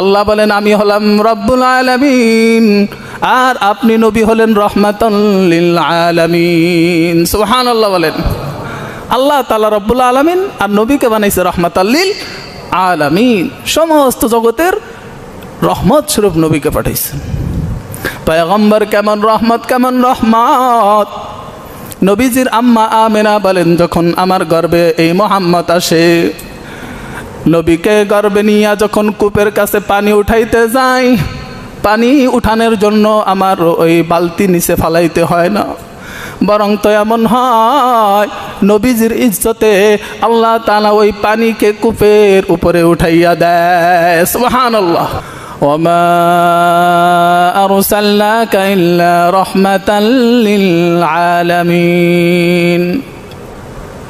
আল্লাহ বলেন, আমি হলাম রব্বুল আলামিন, আর আপনি নবী হলেন রহমাতুল্লিল আলামিন। সুহান আল্লাহ বলেন। আল্লাহ তালা রব্বুল আলামিন আর নবীকে বানাইছে রহমাতাল্লিল আলামিন। সমস্ত জগতের রহমত স্বরূপ নবীকে পাঠাইছেন পয়গম্বর কেমন রহমত কেমন রহমত। নবীজির আম্মা আমেনা বলেন, যখন আমার গর্বে এই মোহাম্মদ আসে নবীকে গর্বে নিয়ে যখন কূপের কাছে পানি উঠাইতে যাই পানি উঠানোর জন্য আমার ওই বালতি নিচে ফালাইতে হয় না বরং তো এমন হয় নবীজির ইজ্জতে আল্লাহ তালা ওই পানিকে কূপের উপরে উঠাইয়া দেয় সুহান আল্লাহ وما أرسلناك إلا رحمة للعالمين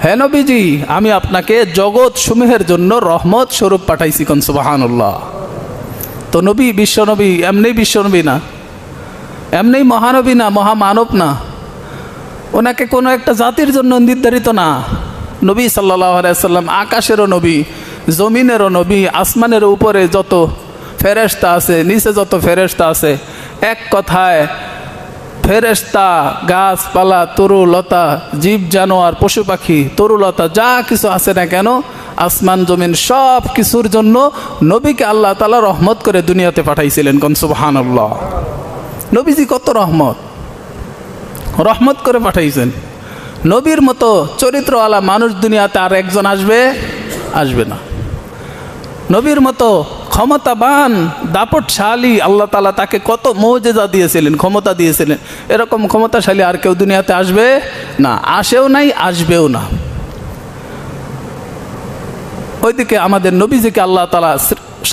হে নবীজি, আমি আপনাকে জগৎ সমূহের জন্য রহমত স্বরূপ পাঠাইছি কোন, সুবাহানুল্লাহ। তো নবী, বিশ্বনবী, এমনি বিশ্বনবী না? এমনি মহানবী না, মহামানব না? ওনাকে কোনো একটা জাতির জন্য নির্ধারিত না। নবী সাল্লাহ সাল্লাম আকাশেরও নবী, জমিনেরও নবী, আসমানের উপরে যত ফেরেস্তা আছে, নিচে যত ফেরেস্তা আছে, এক কথায় ফেরেস্তা গাছপালা তরু লতা জীব জানোয়ার পশু পাখি তরুলতা, যা কিছু আছে না কেন, আসমান, জমিন, সব কিছুর জন্য নবীকে আল্লাহ তালা রহমত করে দুনিয়াতে পাঠাইছিলেন। কনসুবাহান নবীজি কত রহমত। রহমত করে পাঠাইছেন। নবীর মতো চরিত্রওয়ালা মানুষ দুনিয়াতে আর একজন আসবে? আসবে না। নবীর মতো ক্ষমতাবান, দাপটশালী আল্লাহ তালা তাকে কত মৌজেজা দিয়েছিলেন, ক্ষমতা দিয়েছিলেন। এরকম ক্ষমতাশালী আর কেউ দুনিয়াতে আসবে না, আসেও নাই, আসবেও না। ওইদিকে আমাদের নবীজিকে আল্লাহ তালা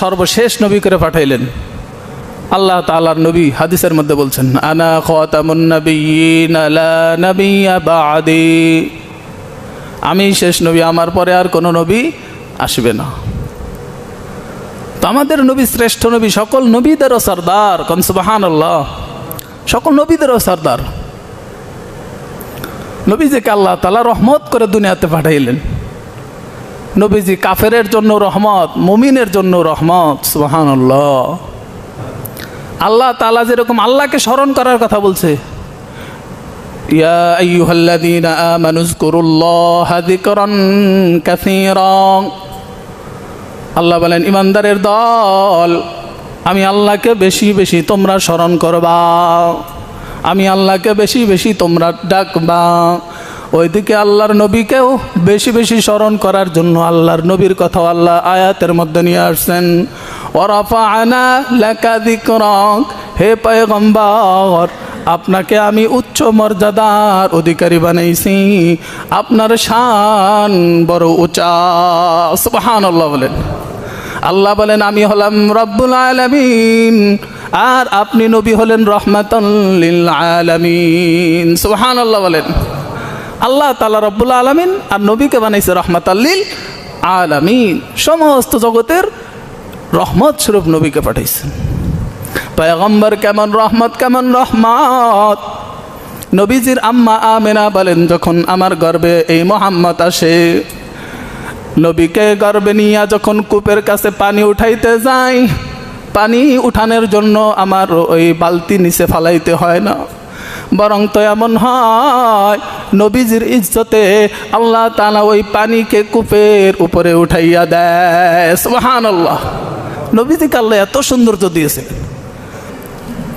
সর্বশেষ নবী করে পাঠাইলেন। আল্লাহ তালার নবী হাদিসের মধ্যে বলছেন, আনা আমি শেষ নবী, আমার পরে আর কোনো নবী আসবে না। তো আমাদের নবী, শ্রেষ্ঠ নবী, সকল নবীদেরও সর্দার কনসবাহান আল্লাহ সকল নবীদেরও সর্দার। নবীজিকে আল্লাহ তালা রহমত করে দুনিয়াতে পাঠাইলেন। নবীজি কাফেরের জন্য রহমত, মুমিনের জন্য রহমত সুবাহান আল্লাহ আল্লাহ তালা যেরকম আল্লাহকে স্মরণ করার কথা বলছে। ইয়া আইয়ুহাল্লাযীনা আমানু যকুরুল্লাহা যিকরান কাসীরা। আল্লাহ বলেন, ইমানদারের দল, আমি আল্লাহকে বেশি বেশি তোমরা স্মরণ করবা। আমি আল্লাহকে বেশি বেশি তোমরা ডাকবা। ওইদিকে আল্লাহর নবীকেও বেশি বেশি স্মরণ করার জন্য আল্লাহর নবীর কথা আল্লাহ আয়াতের মধ্যে নিয়ে আসছেন। ওরাফা আনা লেখা দিকরক হে পয়গম্বর, আপনাকে আমি উচ্চ মর্যাদার অধিকারী বানাইছি। আপনার শান বড় উঁচা। সুবাহান আল্লাহ বলেন। আল্লাহ বলেন, আমি হলাম রব্বুল আলামিন, আর আপনি নবী হলেন রহমাতুল্লিল আলামিন। সুবহান আল্লাহ বলেন, আল্লাহ তালা রব্বুল আলামিন আর নবীকে বানাইছে রহমাতাল্লিল আলামিন। সমস্ত জগতের রহমত স্বরূপ নবীকে পাঠাইছেন পয়গম্বর কেমন রহমত কেমন রহমত। নবীজির আম্মা আমেনা বলেন, যখন আমার গর্বে এই মোহাম্মদ আসে নবীকে গর্বে নিয়ে যখন কূপের কাছে পানি উঠাইতে যাই পানি উঠানোর জন্য আমার ওই বালতি নিচে ফালাইতে হয় না। বরং তো এমন হয়, নবীজির ইজ্জতে আল্লাহ তালা ওই পানিকে কূপের উপরে উঠাইয়া দেয়। সুহান আল্লাহ নবীজিকে আল্লাহ এত সৌন্দর্য দিয়েছে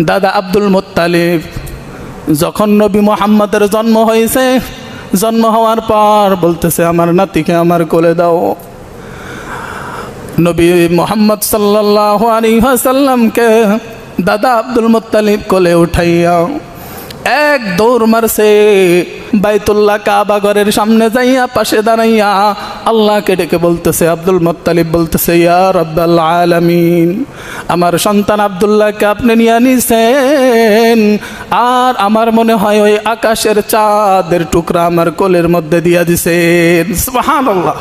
দাদা আব্দুল মোত্তালিব, যখন নবী মোহাম্মদের জন্ম হয়েছে জন্ম হওয়ার পর বলতেছে, আমার নাতিকে আমার কোলে দাও। নবী মোহাম্মদ সাল্লাহ আলী সাল্লামকে দাদা আব্দুল মোত্তালিব কোলে উঠাইয়া এক দৌড় মারছে, বাইতুল্লাহ কাবা ঘরের সামনে যাইয়া পাশে দাঁড়াইয়া আল্লাহকে ডেকে বলতেছে, আব্দুল মোত্তালিব বলতেছে, ইয়া রব্বাল আলামিন, আমার সন্তান আবদুল্লাহকে আপনি নিয়ে নিছেন আর আমার মনে হয় ওই আকাশের চাঁদের টুকরা আমার কোলের মধ্যে দিয়া দিছেন। সুবহানাল্লাহ।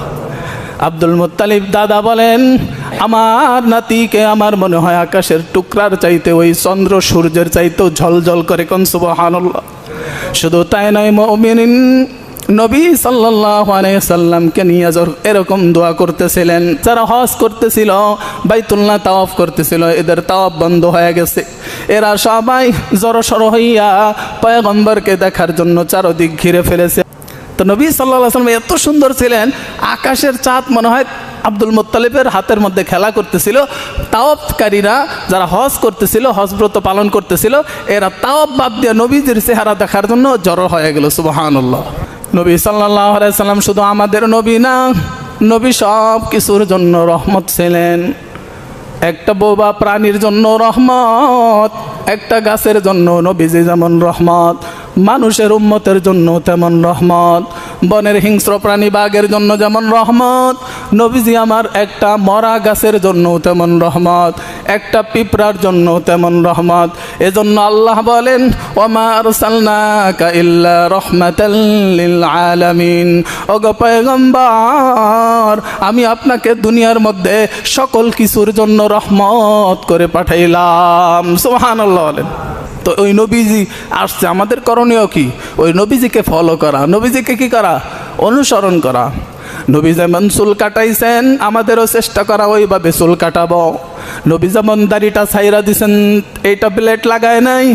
আব্দুল মুত্তালিব দাদা বলেন, আমার নাতিকে আমার মনে হয় আকাশের টুকরার চাইতে ওই চন্দ্র সূর্যের চাইতেও ঝলঝল করে কোন সুবহানাল্লাহ? শুধু তাই নয় মমিন নবী সাল্লামকে নিয়ে যখন এরকম দোয়া করতেছিলেন, যারা হজ করতেছিল, বাইতুল্লাহ তাওয়াফ করতেছিল, এদের তাওয়াফ বন্ধ হয়ে গেছে। এরা সবাই জড়সড় হইয়া পয়গম্বরকে দেখার জন্য চারদিক ঘিরে ফেলেছে। তো নবী সাল্লাহ সাল্লাম এত সুন্দর ছিলেন, আকাশের চাঁদ মনে হয় আব্দুল মোত্তালিবের হাতের মধ্যে খেলা করতেছিল। তাওয়াবকারীরা যারা হজ করতেছিল হজব্রত পালন করতেছিল, এরা তাওয়াব বাদ দিয়ে নবীজির চেহারা দেখার জন্য জড়ো হয়ে গেল, সুবাহানুল্লাহ। নবী সাল্লাহ সাল্লাম শুধু আমাদের নবী না, নবী সব কিছুর জন্য রহমত ছিলেন। একটা বোবা প্রাণীর জন্য রহমত, একটা গাছের জন্য নবীজি যেমন রহমত। মানুষের উম্মতের জন্য তেমন রহমত। বনের হিংস্র প্রাণী বাঘের জন্য যেমন রহমত। নবীজি আমার একটা মরা গাছের জন্য তেমন রহমত। একটা পিঁপড়ার জন্য তেমন রহমত। এজন্য আল্লাহ বলেন ওমার সালনাকা ইল্লা রহমাতাল্লিল আলামিন। আমি আপনাকে দুনিয়ার মধ্যে সকল কিছুর জন্য রহমত করে পাঠাইলাম। সুবহানাল্লাহ বলেন। তো ওই নবীজি আসছে। আমাদের করণীয় কি? ওই নবীজিকে ফলো করা। নবীজিকে কি করা? অনুসরণ করা। নবী যেমন চুল কাটাইছেন, আমাদেরও চেষ্টা করা ওইভাবে চুল কাটাবো। নবী যেমন দাড়িটা ছাইরা দিছেন, এইটা ব্লেড লাগায় নাই।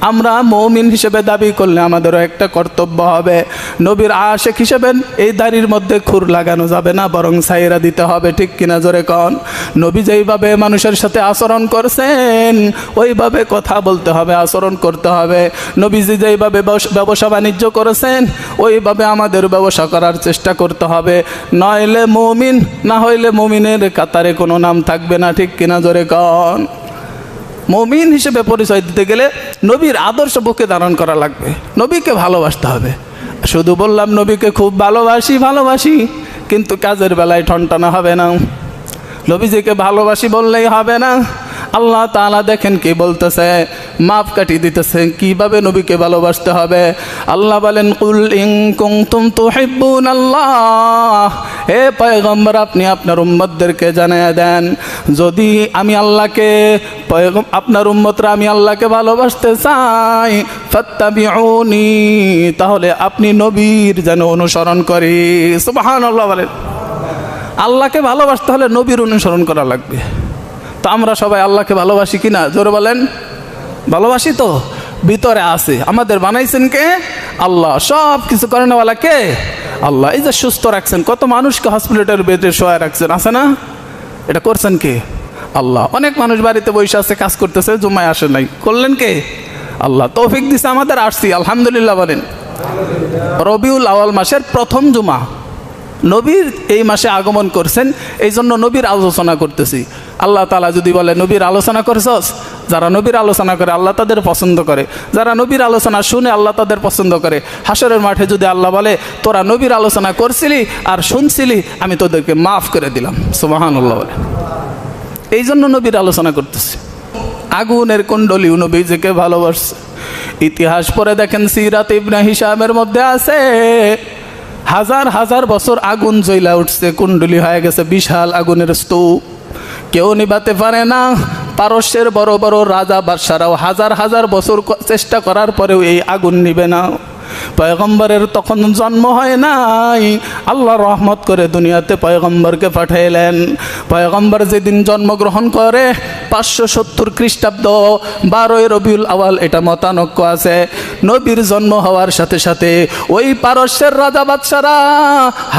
আমরা মৌমিন হিসেবে দাবি করলে আমাদেরও একটা কর্তব্য হবে। নবীর আশেক হিসেবে এই দাড়ির মধ্যে খুর লাগানো যাবে না, বরং সাইরা দিতে হবে, ঠিক কিনা জোরে কন? নবী যেইভাবে মানুষের সাথে আচরণ করছেন, ওইভাবে কথা বলতে হবে, আচরণ করতে হবে। নবীজি যেইভাবে ব্যবস- বাণিজ্য করেছেন, ওইভাবে আমাদের ব্যবসা করার চেষ্টা করতে হবে। নইলে মৌমিন, না হইলে মমিনের কাতারে কোনো নাম থাকবে না, ঠিক কিনা জোরে কন? মমিন হিসেবে পরিচয় দিতে গেলে নবীর আদর্শ বুকে ধারণ করা লাগবে। নবীকে ভালোবাসতে হবে। শুধু বললাম, নবীকে খুব ভালোবাসি ভালোবাসি, কিন্তু কাজের বেলায় ঠনটানা হবে না। নবীজিকে ভালোবাসি বললেই হবে না। আল্লাহ তাআলা দেখেন কি বলতেছে মাপ কাটিয়ে দিতেছে, কীভাবে নবীকে ভালোবাসতে হবে? আল্লাহ বলেন, কুল ইং কুনতুম তুহিব্বুন আল্লাহ হে পয়গম্বর, আপনি আপনার উম্মতদেরকে জানিয়ে দেন, যদি আমি আল্লাহকে আপনার উম্মতরা আমি আল্লাহকে ভালোবাসতে চাই, ফাত্তাবিউনি, তাহলে আপনি নবীর যেন অনুসরণ করি। সুবাহান আল্লাহ বলেন। আল্লাহকে ভালোবাসতে হলে নবীর অনুসরণ করা লাগবে। তো আমরা সবাই আল্লাহকে ভালোবাসি কিনা? জোরে বলেন। ভালোবাসি তো? ভিতরে আছে। আমাদের বানাইছেন কে? আল্লাহ। সব কিছু করেনওয়ালা কে? আল্লাহ। এই যে সুস্থ রাখছেন। কত মানুষকে হসপিটালের বেডে শোয়া রাখছেন। আছে না? এটা করছেন কে? আল্লাহ। অনেক মানুষ বাড়িতে বসে আছে, কাজ করতেছে জুমায় আসে নাই। করলেন কে? আল্লাহ। তৌফিক দিছে আমাদের আসছি আলহামদুলিল্লাহ বলেন। রবিউল আওয়াল মাসের প্রথম জুমা নবীর এই মাসে আগমন করছেন, এই জন্য নবীর আলোচনা করতেছি। আল্লাহ তালা যদি বলে, নবীর আলোচনা করছস? যারা নবীর আলোচনা করে, আল্লাহ তাদের পছন্দ করে। যারা নবীর আলোচনা শুনে, আল্লাহ তাদের পছন্দ করে। হাসরের মাঠে যদি আল্লাহ বলে, তোরা নবীর আলোচনা করছিলি আর শুনছিলি, আমি তোদেরকে মাফ করে দিলাম। সুবাহানুল্লাহ বলে। এই জন্য নবীর আলোচনা করতেছি। আগুনের কুণ্ডলী নবীজিকে ভালোবাসছে। ইতিহাস পরে দেখেন সিরাত ইবনা হিসাবের মধ্যে আছে। হাজার হাজার বছর আগুন জ্বলা উঠছে, কুণ্ডলি হয়ে গেছে বিশাল আগুনের স্তূপ। কেউ নিবাতে পারে না, পারস্যের বড় বড় রাজা বাদশারাও হাজার হাজার বছর চেষ্টা করার পরেও এই আগুন নিবে না। পয়গম্বরের তখন জন্ম হয় নাই। আল্লাহ রহমত করে দুনিয়াতে পয়গম্বরকে পাঠাইলেন। পয়গম্বর যেদিন জন্মগ্রহণ করে, পাঁচশো সত্তর খ্রিস্টাব্দ বারোই রবিউল আওয়াল এটা মতানক্য আছে। নবীর জন্ম হওয়ার সাথে সাথে ওই পারস্যের রাজা বাদশারা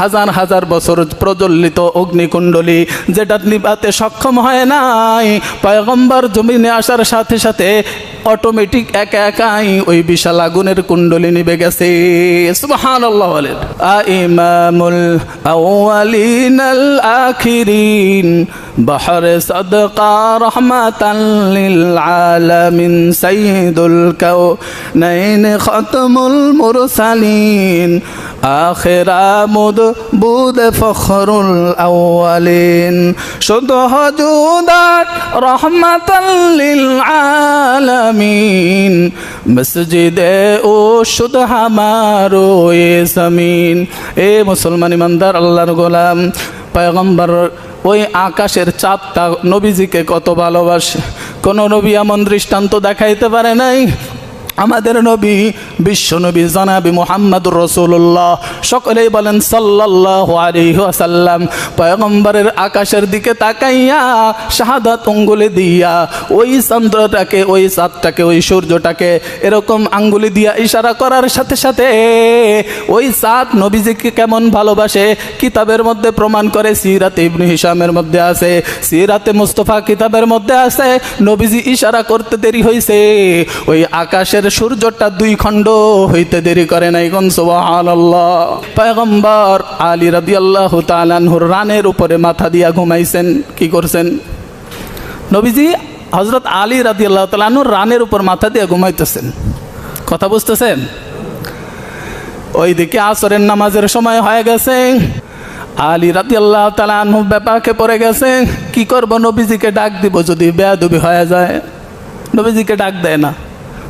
হাজার হাজার বছর প্রজ্বলিত অগ্নিকুণ্ডলী যেটা নিবাতে সক্ষম হয় নাই। পয়গম্বর জমিনে আসার সাথে সাথে অটোমেটিক একা একাই ওই বিশাল আগুনের কুণ্ডলি নিবে গেছে। সুবহান আল্লাহ বলেন। ইমামুল আউয়ালিন আল আখিরিন, বাহরে সদকা রহমাতান লিল আলামিন সাইয়্যিদুল কাউনাইন খতমুল মুরসালিন আখেরামুদ বুদ ফখরুল আউয়ালিন। শুধু হজুদার রহমাতাল লিল আলামিন للعالمين مسجد ও শুধ হামারো এ জমিন এ মুসলমান ইমানদার আল্লাহর গোলাম পয়গম্বর ওই আকাশের চাঁদটা নবীজিকে কত ভালোবাসে কোনো নবী এমন দৃষ্টান্ত দেখাইতে পারে নাই আমাদের নবী, বিশ্ব নবী জনাবি মোহাম্মদুর রসুল্লাহ সকলেই বলেন সাল্লাহ পয়গম্বরের আকাশের দিকে তাকাইয়া শাহাদাত অঙ্গুলি দিয়া, ওই চন্দ্রটাকে, ওই চাঁদটাকে, ওই সূর্যটাকে এরকম আঙ্গুলি দিয়া ইশারা করার সাথে সাথে ওই চাঁদ নবীজিকে কেমন ভালোবাসে, কিতাবের মধ্যে প্রমাণ করে সিরাতে ইবনু হিসামের মধ্যে আছে, সিরাতে মুস্তফা কিতাবের মধ্যে আছে, নবীজি ইশারা করতে দেরি হয়েছে ওই আকাশের সূর্যটা দুই খণ্ড হইতে দেরি করে নাই সুবহানাল্লাহ। পয়গম্বর আলী রাদিয়াল্লাহু তাআলাহুর রানের উপরে মাথা দিয়া ঘুমাইছেন, কি করছেন? নবীজি হজরত আলী রাদিয়াল্লাহু তাআলাহুর রানের উপর মাথা দিয়ে ঘুমাইতেছেন। কথা বুঝতেছেন? ওইদিকে আসরের নামাজের সময় হয়ে গেছে। আলী রাতি আল্লাহ তালা ব্যাপারকে পড়ে গেছে। কি করব, নবীজিকে ডাক দিব, যদি বেয়াদবি হয়ে যায়। নবীজিকে ডাক দেয় না।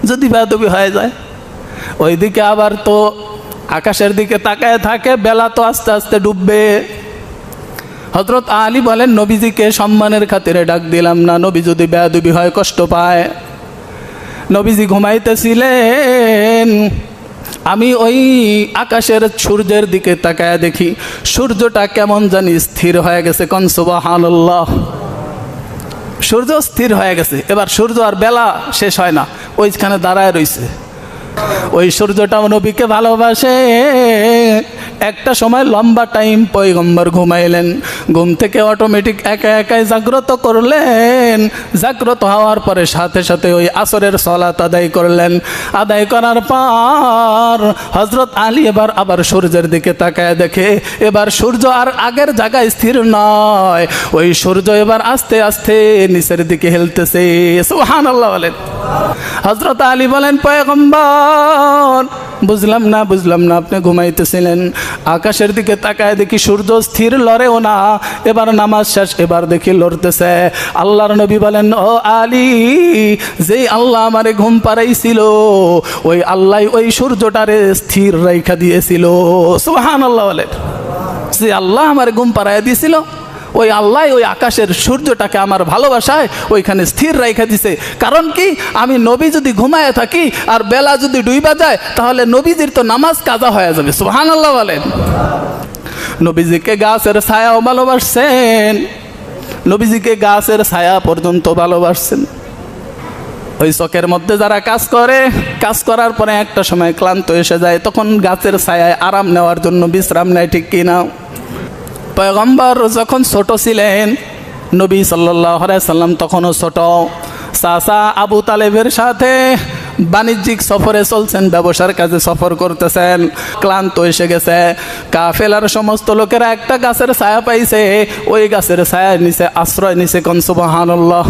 যদি বেয়াদবি হয়ে যায়। ওইদিকে আবার তো আকাশের দিকে তাকায় থাকে, বেলা তো আস্তে আস্তে ডুববে। হজরত আলী বলেন, নবীজিকে সম্মানের খাতিরে ডাক দিলাম না, নবী যদি বেয়াদবি হয় কষ্ট পায়। নবীজি ঘুমাইতেছিলেন। আমি ওই আকাশের সূর্যের দিকে তাকায় দেখি, সূর্যটা কেমন জানি স্থির হয়ে গেছে কনসুবাহান্লাহ সূর্য স্থির হয়ে গেছে, এবার সূর্য আর বেলা শেষ হয় না। ওইখানে দাঁড়ায় রইছে। ওই সূর্যটাও নবীকে ভালোবাসে। একটা সময় লম্বা টাইম পৈগম্বর ঘুমাইলেন, ঘুম থেকে অটোমেটিক একা একাই জাগ্রত করলেন। জাগ্রত হওয়ার পরে সাথে সাথে ওই আসরের সলাত আদায় করলেন। আদায় করার পর হজরত আলী এবার আবার সূর্যের দিকে তাকায় দেখে, এবার সূর্য আর আগের জায়গায় স্থির নয়। ওই সূর্য এবার আস্তে আস্তে নিচের দিকে হেলতেছে। সুহান আল্লাহ বলেন। হজরত আলী বলেন, পয়গম্বর বুঝলাম না বুঝলাম না, আপনি ঘুমাইতেছিলেন। আকাশের দিকে তাকায় দেখি সূর্য স্থির, লড়েও না। এবার নামাজ শেষ, এবার দেখি লড়তেছে। আল্লাহর নবী বলেন, ও আলী, যেই আল্লাহ আমারে ঘুম পাড়াইছিল, ওই আল্লাহ ওই সূর্যটারে স্থির রেখা দিয়েছিল। সুহান আল্লাহ বলেন, যে আল্লাহ আমার ঘুম পাড়াইয়া দিয়েছিল ওই আল্লাহ ওই আকাশের সূর্যটাকে আমার ভালোবাসায় ওইখানে স্থির রেখে দিছে। কারণ কি? আমি নবী যদি ঘুমায় থাকি আর বেলা যদি ডুইবা যায়, তাহলে নবীজির তো নামাজ কাজা হয়ে যাবে। সুহান আল্লাহ বলেন। নবীজিকে গাছের ছায়াও ভালোবাসছেন। নবীজিকে গাছের ছায়া পর্যন্ত ভালোবাসছেন। ওই চকের মধ্যে যারা কাজ করে, কাজ করার পরে একটা সময় ক্লান্ত এসে যায়, তখন গাছের ছায়ায় আরাম নেওয়ার জন্য বিশ্রাম নেয়, ঠিক কিনা? পয়গম্বর যখন ছোট ছিলেন, নবী সাল্লাম তখনও ছোট। চাচা আবু তালেবের সাথে বাণিজ্যিক সফরে চলছেন, ব্যবসার কাজে সফর করতেছেন, ক্লান্ত এসে গেছে। কাফেলার সমস্ত লোকেরা একটা গাছের ছায়া পাইছে, ওই গাছের ছায়া নিচে, আশ্রয় নিছে কনসুবাহান্লাহ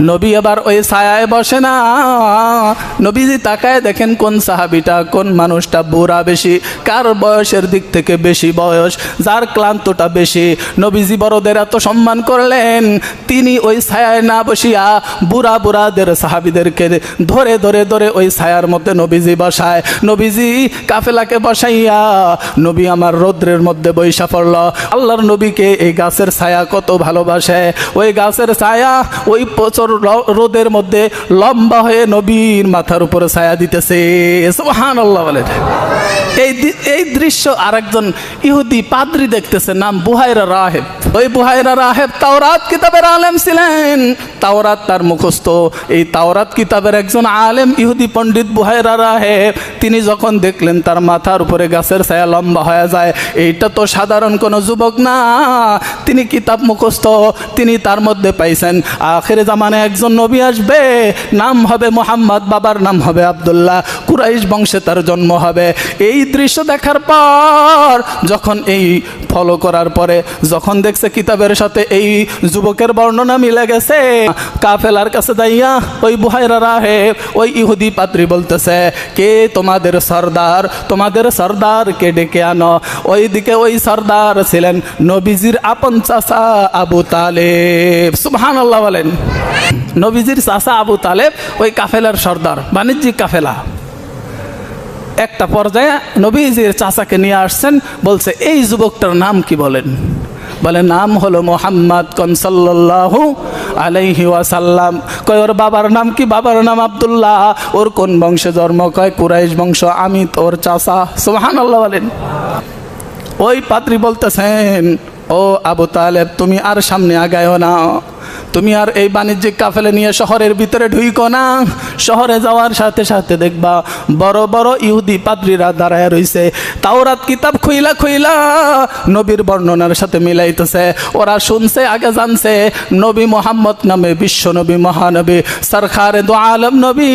নবী আবার ওই ছায়ায় বসে না। নবীজি তাকায় দেখেন কোন সাহাবিটা, কোন মানুষটা বুড়া বেশি, কার বয়সের দিক থেকে বেশি বয়স, যার ক্লান্তটা বেশি। নবীজি বড়দের এত সম্মান করলেন, তিনি ওই ছায়ায় না বসিয়া বুড়া বুড়াদের সাহাবিদেরকে ধরে ধরে ধরে ওই ছায়ার মধ্যে নবীজি বসায়। নবীজি কাফেলাকে বসাইয়া, নবী আমার রৌদ্রের মধ্যে বৈশা পড়ল। আল্লাহর নবীকে এই গাছের ছায়া কত ভালোবাসে। ওই গাছের ছায়া ওই প্রচুর রোদের মধ্যে লম্বা হয়ে নবীর মাথার উপরে ছায়া দিতেছে। সুবহান আল্লাহ বলেন। এই এই দৃশ্য আরেকজন ইহুদি পাদ্রি দেখতেছে, নাম বুহাইরা রাহেব। ওই বুহাইরা রাহেব তাওরাত কিতাবের আলেম ছিলেন। তাওরাত তার মুখস্থ। এই তাওরাত কিতাবের একজন আলেম ইহুদি পণ্ডিত বুহাইরা রাহেব, তিনি যখন দেখলেন তার মাথার উপরে গাছের ছায়া লম্বা হয়ে যায়, এইটা তো সাধারণ কোনো যুবক না। তিনি কিতাব মুখস্থ, তিনি তার মধ্যে পাইছেন, আখের জামানে একজন নবী আসবে, নাম হবে মোহাম্মদ, বাবার নাম হবে আবদুল্লাহ, কুরাইশ বংশে তার জন্ম হবে। এই দৃশ্য দেখার পর, যখন এই ফলো করার পরে, যখন দেখছে কিতাবের সাথে এই যুবকের বর্ণনা মিলে গেছে, কাফেলার কাছে দাইয়া ওই বুহাইরা রাহে, ওই ইহুদি পাত্রী বলতেছে, কে তোমাদের সর্দার? তোমাদের সর্দার কে ডেকে আনো। ওই দিকে ওই সর্দার ছিলেন নবীজির আপন চাচা আবু তালেব। সুবহান আল্লাহ বলেন। নবীজির চাচা আবু তালেব, ওই কাফেলার সর্দার, বাণিজ্যিক কাফেলা। একটা পর্যায়ে নবীজির চাচাকে নিয়ে আসছেন, বলছে, এই যুবকটার নাম কি বলেন? বলে, নাম হলো মোহাম্মদ কনসাল্লাহু আলাইহি ওয়াসাল্লাম। কয়, ওর বাবার নাম কি? বাবার নাম আব্দুল্লাহ। ওর কোন বংশে জন্ম? কয়, কুরাইশ বংশ। আমি তোর চাচা। সোহান আল্লাহ বলেন। ওই পাত্রী বলতেছেন, ও আবু তালেব, তুমি আর সামনে আগায়ও না। তুমি আর এই বাণিজ্যিক কাফেলে নিয়ে শহরের ভিতরে ঢুইকো না। শহরে যাওয়ার সাথে সাথে দেখবা বড় বড় ইহুদি পাদ্রীরা দাঁড়ায় রইছে। তাওরাত কিতাব খুইলা খুইলা নবীর বর্ণনার সাথে মিলাইতেছে। ওরা শুনছে, আগে জানছে, নবী মোহাম্মদ নামে বিশ্ব নবী, মহানবী, সরকারে দো আলম নবী,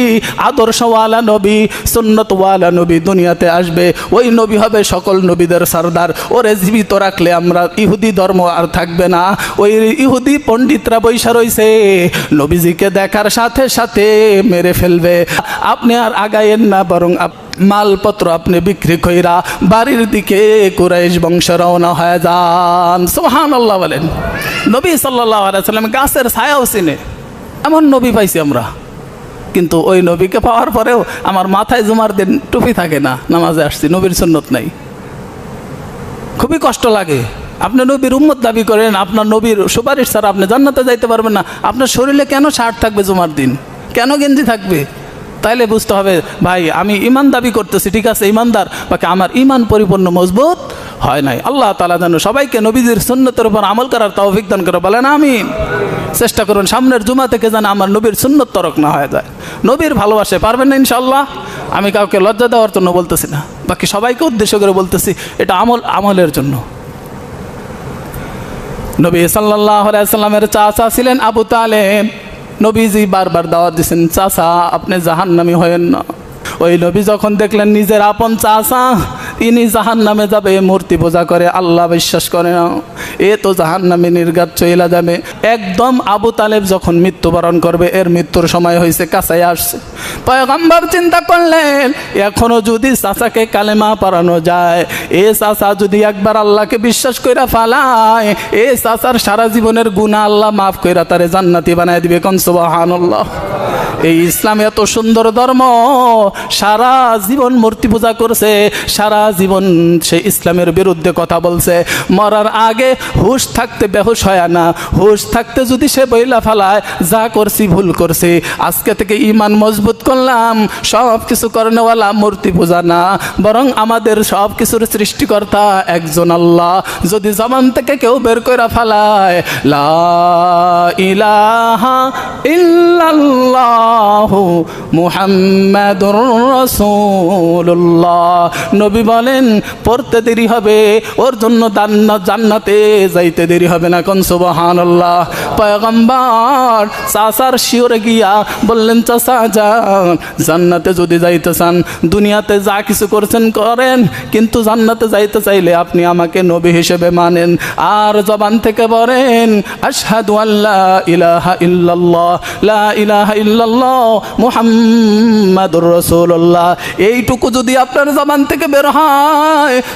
আদর্শওয়ালা নবী, সুন্নতওয়ালা নবী দুনিয়াতে আসবে। ওই নবী হবে সকল নবীদের সর্দার। ওরে জীবিত রাখলে আমরা ইহুদি ধর্ম আর থাকবে না। ওই ইহুদি পণ্ডিতরা বৈশা রইছে, নবীজিকে দেখার সাথে সাথে মেরে ফেলবে। আপনি আর আগাইয়েন না, বরং মালপত্র আপনি বিক্রি কইরা বাড়ির দিকে কুরাইশ বংশ রওনা হয়ে যান। সোহান আল্লাহ বলেন। নবী সাল্লাহ সাল্লাম গাছের ছায়াও চিনে। এমন নবী পাইছি আমরা। কিন্তু ওই নবীকে পাওয়ার পরেও আমার মাথায় জুমার দিন টুপি থাকে না, নামাজে আসছি, নবীর সুন্নত নাই। খুবই কষ্ট লাগে। আপনি নবীর উম্মত দাবি করেন, আপনার নবীর সুপারিশ ছাড়া আপনি জান্নাতে যাইতে পারবেন না। আপনার শরীরে কেন শার্ট থাকবে জুমার দিন? কেন গেঞ্জি থাকবে? তাইলে বুঝতে হবে, ভাই, আমি ইমান দাবি করতেছি, ঠিক আছে ইমানদার বাকি আমার ইমান পরিপূর্ণ মজবুত হয় নাই। আল্লাহ তালা যেন সবাইকে নবীজির সুন্নতের উপর আমল করার তৌফিক দান করে, বলেন আমি চেষ্টা করুন, সামনের জুমা থেকে যেন আমার নবীর সুন্নত তরক না হয়ে যায়। নবীর ভালোবাসে পারবেন না ইনশাল্লাহ আমি কাউকে লজ্জা দেওয়ার জন্য বলতেছি না, বাকি সবাইকে উদ্দেশ্য করে বলতেছি, এটা আমল আমলের জন্য। নবী সাল্লামের চাচা ছিলেন আবু তালেব। নবীজি বারবার দাওয়াত দিচ্ছেন চাচা, আপনি জাহান নামি হয়েন না। ওই নবী যখন দেখলেন নিজের আপন চাচা ইনি জাহান নামে যাবে, মূর্তি পূজা করে, আল্লাহ বিশ্বাস করে না। এ তো জাহান নামে নির্গাত চইলা যাবে। একদম আবু তালেব যখন মৃত্যুবরণ করবে, এর মৃত্যুর সময় হয়েছে কাছাই আসছে। পয়গম্বর চিন্তা করলেন, এখনও যদি চাচাকে কালেমা পড়ানো যায়, এ চাচা যদি একবার আল্লাহকে বিশ্বাস কইরা ফালায়, এ চাচার সারা জীবনের গুণা আল্লাহ মাফ কইরা তারে জান্নাতি বানায় দিবে। কোন সুবহানাল্লাহ। এই ইসলাম এত সুন্দর ধর্ম, সারা জীবন মূর্তি পূজা করছে, সারা জীবন, সে ইসলামের বিরুদ্ধে কথা বলছে। মরার আগে হুশ থাকতে বেহুশ হয় না। হুশ থাকতে যদি সে বইলা ফালায়, যা করছি ভুল করছি। আজকে থেকে ইমান মজবুত করলাম, সব কিছু করেনওয়ালা মূর্তি পূজা না। বরং আমাদের সব কিছুর সৃষ্টিকর্তা একজন আল্লাহ। যদি জবান থেকে কেউ বের করে ফালায়, লা ইলাহা ইল্লাল্লাহ মুহাম্মাদুর বলেন, পড়তে দেরি হবে, ওর জন্য জান্নাতে যাইতে দেরি হবে না কোন, সুবহানাল্লাহ। পয়গম্বর চাচার শিওরে গিয়া বললেন, চাচা, যান। জান্নাতে যদি যাইতে চান, দুনিয়াতে যা কিছু করছেন, করেন। কিন্তু জান্নাতে যাইতে চাইলে আপনি আমাকে নবী হিসেবে মানেন। আর জবান থেকে বলেন, আশহাদু আল্লাহ ইলাহা ইল্লাল্লাহ, লা ইলাহা ইল্লাল্লাহ মুহাম্মাদুর রাসূলুল্লাহ। এইটুকু যদি আপনার জবান থেকে বের হয়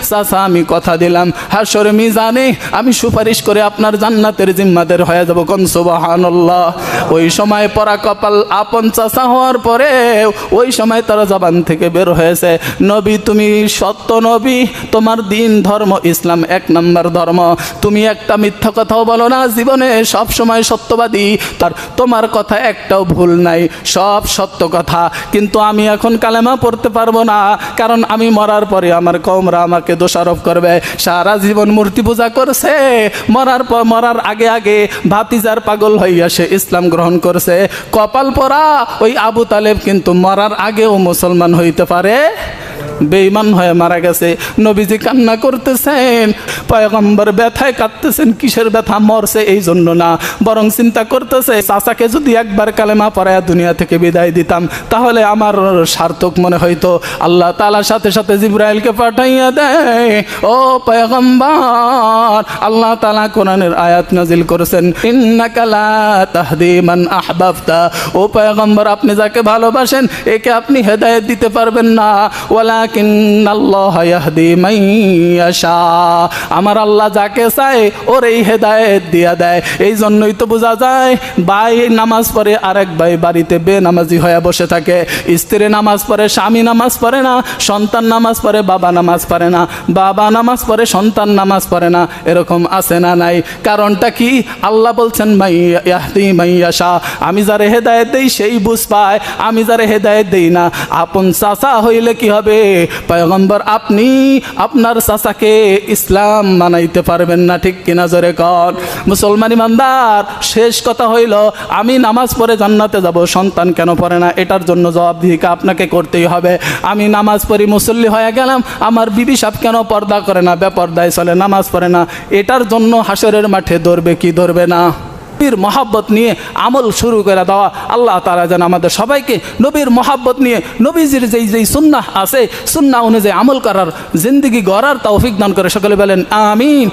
চাচা আমি কথা দিলাম। হাসর মিজানে আমি সুপারিশ করে আপনার জান্নাতের জিম্মাদের হয়ে যাব কোন? সুবহানাল্লাহ। ওই সময় পরা কপাল আপন চাচা হওয়ার পরে ওই সময় তারা জবান থেকে বের হয়েছে। নবী, তুমি সত্য নবী। তোমার দিন ধর্ম ইসলাম এক নম্বর ধর্ম। তুমি একটা মিথ্যা কথাও বলো না। জীবনে সব সময় সত্যবাদী। তার তোমার কথা একটাও ভুল নাই। সব সত্য কথা। কিন্তু আমি এখন কালেমা পড়তে পারব না। কারণ আমি মরার পরে আমার কমরা আমাকে দোষারোপ করবে। সারা জীবন মূর্তি পূজা করছে। মরার পর মরার আগে আগে ভাতিজার পাগল হইয়া সে ইসলাম গ্রহণ করছে। কপাল পরা ওই আবু তালেব কিন্তু মরার আগেও মুসলমান হইতে পারে। বেঈমান হয়ে মারা গেছে। নবীজি কান্না করতেছেন, পয়গম্বর ব্যথায় কাঁদতেছেন, কিসের ব্যথা? মরছে এই জন্য না। বরং চিন্তা করতেছে, চাচাকে যদি একবার কালেমা পড়ায়া দুনিয়া থেকে বিদায় দিতাম, তাহলে আমার সার্থক মনে হইতো। আল্লাহ তালার সাথে সাথে জিব্রাইলকে পাঠাইয়া দেয়। ও পয়গম্বর, আল্লাহ তালা কোরআনের আয়াত নাজিল করেছেন ও পয়গম্বর, আপনি যাকে ভালোবাসেন, একে আপনি হেদায়েত দিতে পারবেন না। ওয়ালা আমার আল্লাহ যাকে চায় ওর এই হেদায়েত দিয়া দেয়। এই জন্যই তো বোঝা যায়, ভাই নামাজ পড়ে আরেক ভাই বাড়িতে বেনামাজি হয়ে বসে থাকে। স্ত্রী নামাজ পড়ে, স্বামী নামাজ পড়ে না, সন্তান নামাজ পড়ে, বাবা নামাজ পড়ে না। বাবা নামাজ পড়ে, সন্তান নামাজ পড়ে না। এরকম আছে না নাই? কারণটা কি? আল্লাহ বলছেন আমি যারে হেদায়েত দেই, সেই বুঝ পায়। আমি যারে হেদায়েত দেই না। আপন চাচা হইলে কি হবে? পয়গম্বর, আপনি আপনার চাচাকে ইসলাম মানাইতে পারবেন না, ঠিক কিনা জোরে কর মুসলমান ইমানদার, শেষ কথা হইল, আমি নামাজ পড়ে জান্নাতে যাব, সন্তান কেন পড়ে না? এটার জন্য জবাবদিহিকা আপনাকে করতেই হবে। আমি নামাজ পড়ি, মুসল্লি হয়ে গেলাম, আমার বিবি সাহেব কেন পর্দা করে না? বেপর্দায় চলে, নামাজ পড়ে না। এটার জন্য হাসরের মাঠে ধরবে কি ধরবে না? নবীর মহাব্বত নিয়ে আমল শুরু করে দেওয়া। আল্লাহ তারা যেন আমাদের সবাইকে নবীর মহাব্বত নিয়ে, নবীজির যেই যেই সুন্না আছে সুন্না অনুযায়ী আমল করার, জিন্দিগি গড়ার তৌফিক দান করে সকলে বলেন, আমিন।